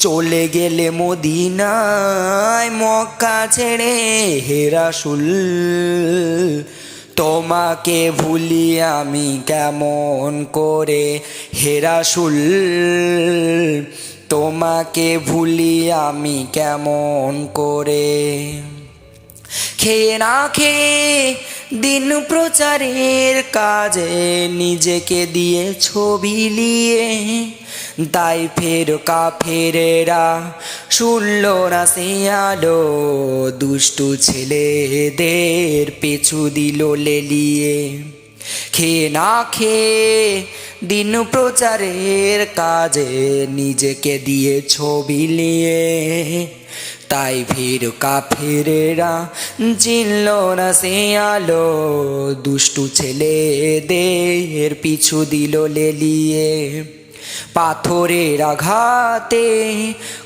চলে গেলে মদিনায় মক্কা ছেড়ে হেরাসুল তোমাকে ভুলি আমি কেমন করে হেরাসুল তোমাকে ভুলি আমি কেমন করে? খেয়ে না খেয়ে দিন প্রচারের কাজে নিজেকে দিয়ে ছবি নিয়ে, তাই ফের কাফেরেরা শুনল না সে আলো। দুষ্টু ছেলেদের পিছু দিল লেলিয়ে। খেয়ে না খেয়ে দিন প্রচারের কাজে নিজেকে দিয়ে ছবি নিয়ে তাই ফির কাফেরেরা চিনল না সে আলো। দুষ্টু ছেলেদের পিছু দিল লেলিয়ে পাথরের আঘাতে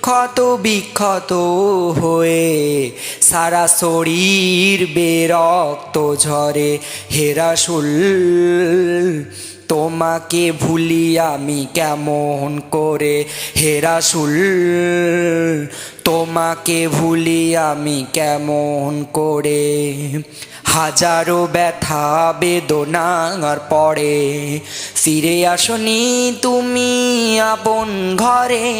ক্ষত বিক্ষত হয়ে সারা শরীর বেরক্ত ঝরে। হেরাসুল তোমাকে ভুলি আমি কেমন করে? হেরাসুল তোমাকে ভুলি আমি কেমন করে? হাজারো ব্যথা বেদনার পরে। ফিরে আসনি তুমি আপন ঘরে।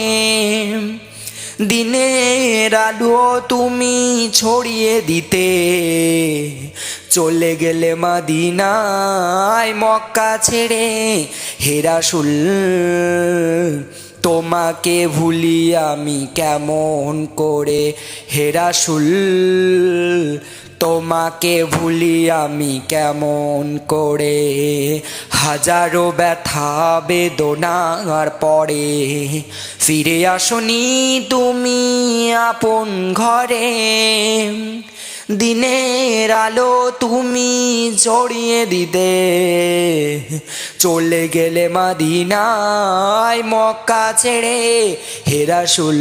দিনের আলো তুমি ছড়িয়ে দিতে। চলে গেলে মাদিনায় মক্কা ছেড়ে হেরাসুল তোমাকে ভুলি আমি কেমন করে হেরাসুল তোমাকে ভুলি আমি কেমন করে? হাজারো ব্যথা, বেদনার পরে ফিরে আসনি তুমি আপন ঘরে। দিনের আলো তুমি জড়িয়ে দিতে। চলে গেলে মাদিনায় মক্কা ছেড়ে হেরাসুল